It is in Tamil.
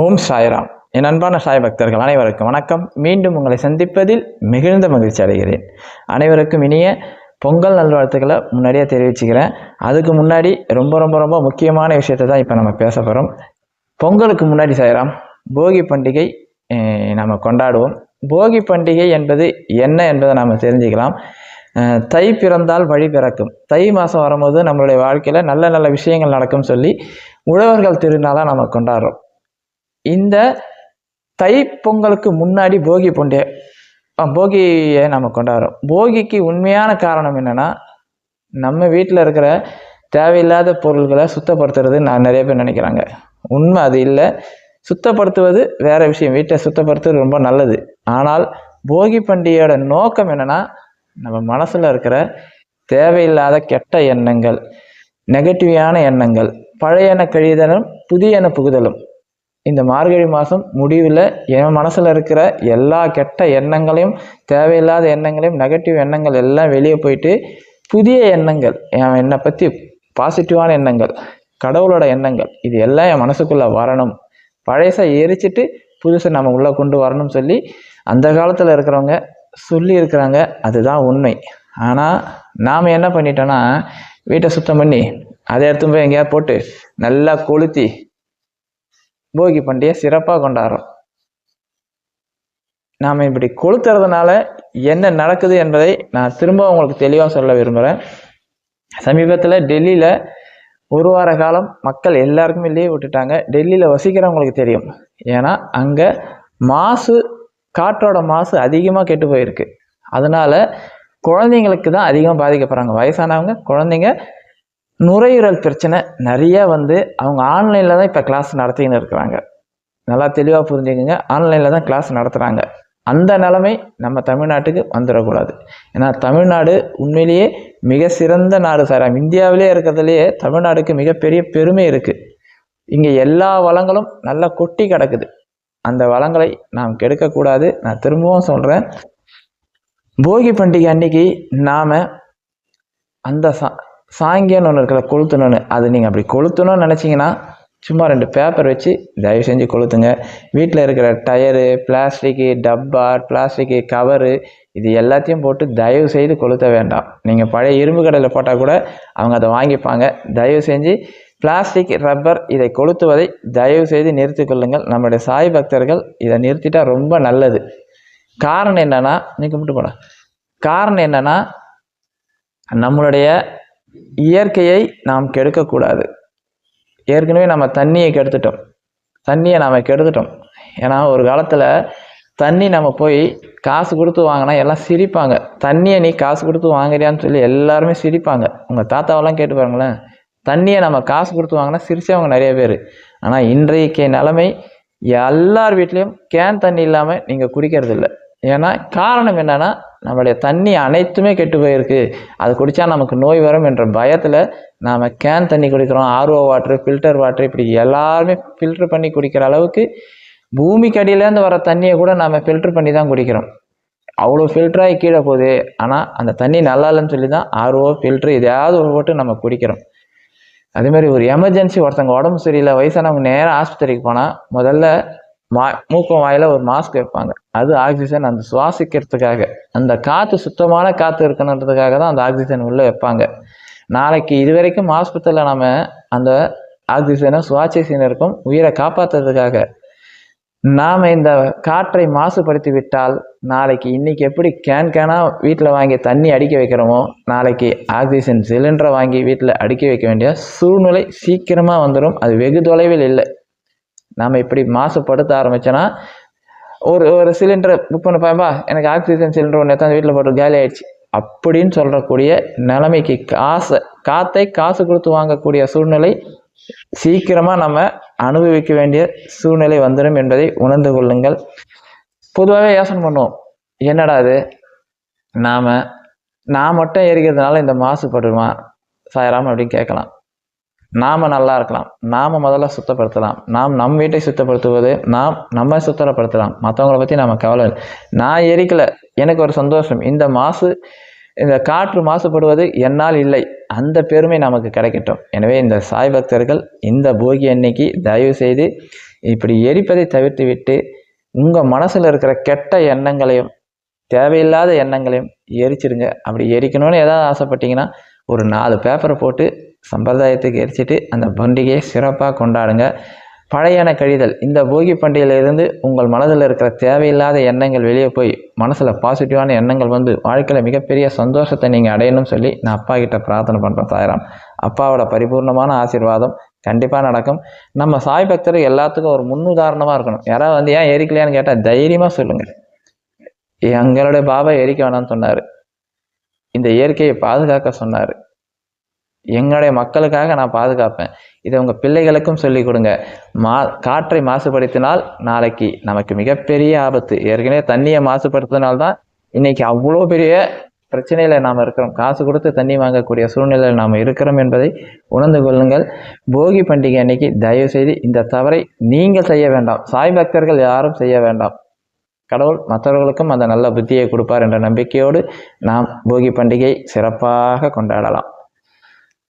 ஓம் சாய்ராம். என் அன்பான சாய் பக்தர்கள் அனைவருக்கும் வணக்கம். மீண்டும் உங்களை சந்திப்பதில் மிகுந்த மகிழ்ச்சி அடைகிறேன். அனைவருக்கும் இனிய பொங்கல் நல்வாழ்த்துக்களை முன்னாடியே தெரிவிச்சுக்கிறேன். அதுக்கு முன்னாடி ரொம்ப ரொம்ப ரொம்ப முக்கியமான விஷயத்தை தான் இப்போ நம்ம பேச போகிறோம் பொங்கலுக்கு முன்னாடி சாய்ராம் போகி பண்டிகை நாம் நம்ம கொண்டாடுவோம். போகி பண்டிகை என்பது என்ன என்பதை நாம் தெரிஞ்சுக்கலாம். தை பிறந்தால் வழி பிறக்கும். தை மாதம் வரும்போது நம்மளுடைய வாழ்க்கையில் நல்ல நல்ல விஷயங்கள் நடக்கும் சொல்லி உழவர்கள் திருநாளாக நம்ம கொண்டாடுறோம். இந்த தை பொங்கலுக்கு முன்னாடி போகி பண்டிகை போகியை நம்ம கொண்டாடுறோம். போகிக்கு உண்மையான காரணம் என்னென்னா நம்ம வீட்டில் இருக்கிற தேவையில்லாத பொருள்களை சுத்தப்படுத்துறது நான் நிறைய பேர் நினைக்கிறாங்க. உண்மை அது இல்லை. சுத்தப்படுத்துவது வேறு விஷயம். வீட்டை சுத்தப்படுத்துவது ரொம்ப நல்லது. ஆனால் போகி பண்டிகையோட நோக்கம் என்னென்னா நம்ம மனசில் இருக்கிற தேவையில்லாத கெட்ட எண்ணங்கள் நெகட்டிவான எண்ணங்கள் பழையன கழிதலும் புதியன புகுதலும் இந்த மார்கழி மாதம் முடிவில் என் மனசில் இருக்கிற எல்லா கெட்ட எண்ணங்களையும் தேவையில்லாத எண்ணங்களையும் நெகட்டிவ் எண்ணங்கள் எல்லாம் வெளியே போயிட்டு புதிய எண்ணங்கள் என் என்னை பற்றி பாசிட்டிவான எண்ணங்கள் கடவுளோட எண்ணங்கள் இது எல்லாம் என் மனசுக்குள்ளே வரணும். பழையசை எரிச்சிட்டு புதுசை நம்ம உள்ளே கொண்டு வரணும்னு சொல்லி அந்த காலத்தில் இருக்கிறவங்க சொல்லி இருக்கிறாங்க. அதுதான் உண்மை. ஆனால் நாம் என்ன பண்ணிட்டோன்னா வீட்டை சுத்தம் பண்ணி அதை எடுத்து போய் எங்கேயாவது போட்டு நல்லா கொளுத்தி போகி பண்டிகை சிறப்பாக கொண்டாடுறோம். நாம் இப்படி கொளுத்துறதுனால என்ன நடக்குது என்பதை நான் திரும்ப உங்களுக்கு தெளிவாக சொல்ல விரும்புகிறேன் சமீபத்தில் டெல்லியில் ஒரு வார காலம் மக்கள் எல்லாருக்குமே லீவ் விட்டுட்டாங்க. டெல்லியில் வசிக்கிறவங்களுக்கு தெரியும். ஏன்னா அங்கே மாசு காற்றோட மாசு அதிகமாக கெட்டு போயிருக்கு. அதனால் குழந்தைங்களுக்கு தான் அதிகமாக பாதிக்கப்படுறாங்க. வயசானவங்க குழந்தைங்க நுரையீரல் பிரச்சனை நிறைய வந்து அவங்க ஆன்லைனில் தான் இப்போ கிளாஸ் நடத்தின்னு இருக்கிறாங்க. நல்லா தெளிவாக புரிஞ்சுக்கோங்க. ஆன்லைனில் தான் கிளாஸ் நடத்துகிறாங்க அந்த நிலைமை நம்ம தமிழ்நாட்டுக்கு வந்துடக்கூடாது. ஏன்னா தமிழ்நாடு உண்மையிலேயே மிக சிறந்த நாடு சார். இந்தியாவிலே இருக்கிறதுலையே தமிழ்நாடுக்கு மிகப்பெரிய பெருமை இருக்குது இங்கே எல்லா வளங்களும் நல்லா கொட்டி கிடக்குது. அந்த வளங்களை நாம் கெடுக்கக்கூடாது. நான் திரும்பவும் சொல்கிறேன் போகி பண்டிகை அன்னைக்கு நாம் அந்த சா சாங்கியன்னு ஒன்று இருக்கிற கொளுத்தணும்னு. அது நீங்கள் அப்படி கொளுத்தணும்னு நினச்சிங்கன்னா சும்மா ரெண்டு பேப்பர் வச்சு தயவு செஞ்சு கொளுத்துங்க. வீட்டில் இருக்கிற டயரு பிளாஸ்டிக்கு டப்பா பிளாஸ்டிக்கு கவரு இது எல்லாத்தையும் போட்டு தயவு செய்து கொளுத்த வேண்டாம். நீங்கள் பழைய இரும்பு கடையில் போட்டால் கூட அவங்க அதை வாங்கிப்பாங்க. தயவு செஞ்சு பிளாஸ்டிக் ரப்பர் இதை கொளுத்துவதை தயவு செய்து நிறுத்தி கொள்ளுங்கள். நம்முடைய சாய் பக்தர்கள் இதை நிறுத்திட்டா ரொம்ப நல்லது. காரணம் என்னென்னா நீ கும்பிட்டு போட. காரணம் என்னென்னா நம்மளுடைய இயற்கையை நாம் கெடுக்கக்கூடாது. ஏற்கனவே நம்ம தண்ணியை கெடுத்துட்டோம். தண்ணியை நாம் கெடுத்துட்டோம். ஏன்னா ஒரு காலத்தில் தண்ணி நம்ம போய் காசு கொடுத்து வாங்கினா எல்லாம் சிரிப்பாங்க. தண்ணியை நீ காசு கொடுத்து வாங்குறியான்னு சொல்லி எல்லாருமே சிரிப்பாங்க. உங்கள் தாத்தாவெல்லாம் கேட்டு பாருங்களேன். தண்ணியை நம்ம காசு கொடுத்து வாங்கினா சிரிச்சவங்க நிறைய பேர். ஆனால் இன்றைக்கு நிலைமை எல்லார் வீட்லேயும் கேன் தண்ணி இல்லாமல் நீங்கள் குடிக்கிறது இல்லை ஏன்னா காரணம் என்னென்னா நம்மளுடைய தண்ணி அனைத்துமே கெட்டு போயிருக்கு. அது குடித்தா நமக்கு நோய் வரும் என்ற பயத்தில் நாம் கேன் தண்ணி குடிக்கிறோம். ஆர்ஓ வாட்ரு ஃபில்டர் வாட்ரு இப்படி எல்லாருமே ஃபில்டர் பண்ணி குடிக்கிற அளவுக்கு பூமிக்கு அடியிலேருந்து வர தண்ணியை கூட நாம் ஃபில்டர் பண்ணி தான் குடிக்கிறோம். அவ்வளோ ஃபில்டராகி கீழே போகுது. ஆனால் அந்த தண்ணி நல்லா இல்லைன்னு சொல்லி தான் ஆர்ஓ ஃபில்ட்ரு எதையாவது ஒரு போட்டு நம்ம குடிக்கிறோம். அதேமாதிரி ஒரு எமர்ஜென்சி ஒருத்தவங்க உடம்பு சரியில்லை வயசானவங்க நேராக ஆஸ்பத்திரிக்கு போனால் முதல்ல மா மூக்கம் வாயில் ஒரு மாஸ்க் வைப்பாங்க. அது ஆக்சிஜன் அந்த சுவாசிக்கிறதுக்காக. அந்த காற்று சுத்தமான காற்று இருக்கணுன்றதுக்காக தான் அந்த ஆக்சிஜன் உள்ளே வைப்பாங்க. நாளைக்கு இது வரைக்கும் ஆஸ்பத்திரியில் நம்ம அந்த ஆக்சிஜனை சுவாசிச்சின்னு இருக்கும். உயிரை காப்பாற்றுறதுக்காக நாம் இந்த காற்றை மாசுபடுத்தி விட்டால் நாளைக்கு இன்னைக்கு எப்படி கேன் கேனாக வீட்டில் வாங்கி தண்ணி அடிக்க வைக்கிறோமோ நாளைக்கு ஆக்சிஜன் சிலிண்டரை வாங்கி வீட்டில் அடிக்க வைக்க வேண்டிய சூழ்நிலை சீக்கிரமாக வந்துடும் அது வெகு தொலைவில் இல்லை. நாம் இப்படி மாசுபடுத்த ஆரம்பிச்சோன்னா ஒரு ஒரு சிலிண்டரை புக் பண்ண பாப்பா எனக்கு ஆக்சிஜன் சிலிண்டர் ஒன்று எத்தனை வீட்டில் போட்டு காலி ஆயிடுச்சு. அப்படின்னு சொல்கிறக்கூடிய நிலைமைக்கு காசை காத்தை காசு கொடுத்து வாங்கக்கூடிய சூழ்நிலை சீக்கிரமாக நம்ம அனுபவிக்க வேண்டிய சூழ்நிலை வந்துடும் என்பதை உணர்ந்து கொள்ளுங்கள். பொதுவாகவே யோசனை பண்ணுவோம் என்னடா இது? நாம் நான் மட்டும் எரிக்கிறதுனால இந்த மாசுபடுமா? சாயராம் அப்படின்னு கேட்கலாம். நாம் நல்லா இருக்கலாம். நாம் முதல்ல சுத்தப்படுத்தலாம். நாம் நம் வீட்டை சுத்தப்படுத்துவது நாம் நம்ம சுத்தப்படுத்தலாம் மற்றவங்கள பற்றி நம்ம கவலை இல்லை. நான் எரிக்கலை. எனக்கு ஒரு சந்தோஷம். இந்த மாசு இந்த காற்று மாசுபடுவது என்னால் இல்லை. அந்த பெருமை நமக்கு கிடைக்கட்டும். எனவே இந்த சாய் பக்தர்கள் இந்த போகி அன்னைக்கு தயவு செய்து இப்படி எரிப்பதை தவிர்த்து விட்டு உங்கள் மனசில் இருக்கிற கெட்ட எண்ணங்களையும் தேவையில்லாத எண்ணங்களையும் எரிச்சிடுங்க. அப்படி எரிக்கணும்னு ஏதாவது ஆசைப்பட்டீங்கன்னா ஒரு நாலு பேப்பரை போட்டு சம்பிரதாயத்துக்கு எரிச்சிட்டு அந்த பண்டிகையை சிறப்பாக கொண்டாடுங்க. பழையன கழிதல். இந்த போகி பண்டிகையிலிருந்து உங்கள் மனதில் இருக்கிற தேவையில்லாத எண்ணங்கள் வெளியே போய் மனசில் பாசிட்டிவான எண்ணங்கள் வந்து வாழ்க்கையில் மிகப்பெரிய சந்தோஷத்தை நீங்கள் அடையணும்னு சொல்லி நான் அப்பா கிட்ட பிரார்த்தனை பண்ணுறேன் தாயிராம். அப்பாவோட பரிபூர்ணமான ஆசீர்வாதம் கண்டிப்பாக நடக்கும். நம்ம சாய் பக்தர் எல்லாத்துக்கும் ஒரு முன்னுதாரணமாக இருக்கணும். யாராவது வந்து ஏன் எரிக்கலையான்னு கேட்டால் தைரியமாக சொல்லுங்கள் எங்களுடைய பாபா எரிக்க வேணாம்னு சொன்னார். இந்த இயற்கையை பாதுகாக்க சொன்னார். எங்களுடைய மக்களுக்காக நான் பாதுகாப்பேன். இதை உங்கள் பிள்ளைகளுக்கும் சொல்லிக் கொடுங்க. மா காற்றை மாசுபடுத்தினால் நாளைக்கு நமக்கு மிகப்பெரிய ஆபத்து. ஏற்கனவே தண்ணியை மாசுபடுத்தினால்தான் இன்னைக்கு அவ்வளோ பெரிய பிரச்சனையில் நாம் இருக்கிறோம். காசு கொடுத்து தண்ணி வாங்கக்கூடிய சூழ்நிலையில் நாம் இருக்கிறோம் என்பதை உணர்ந்து கொள்ளுங்கள். போகி பண்டிகை அன்னைக்கு தயவு செய்து இந்த தவறை நீங்கள் செய்ய வேண்டாம். சாய் பக்தர்கள் யாரும் செய்ய வேண்டாம். கடவுள் மற்றவர்களுக்கும் அந்த நல்ல புத்தியை கொடுப்பார் என்ற நம்பிக்கையோடு நாம் போகி பண்டிகை சிறப்பாக கொண்டாடலாம்.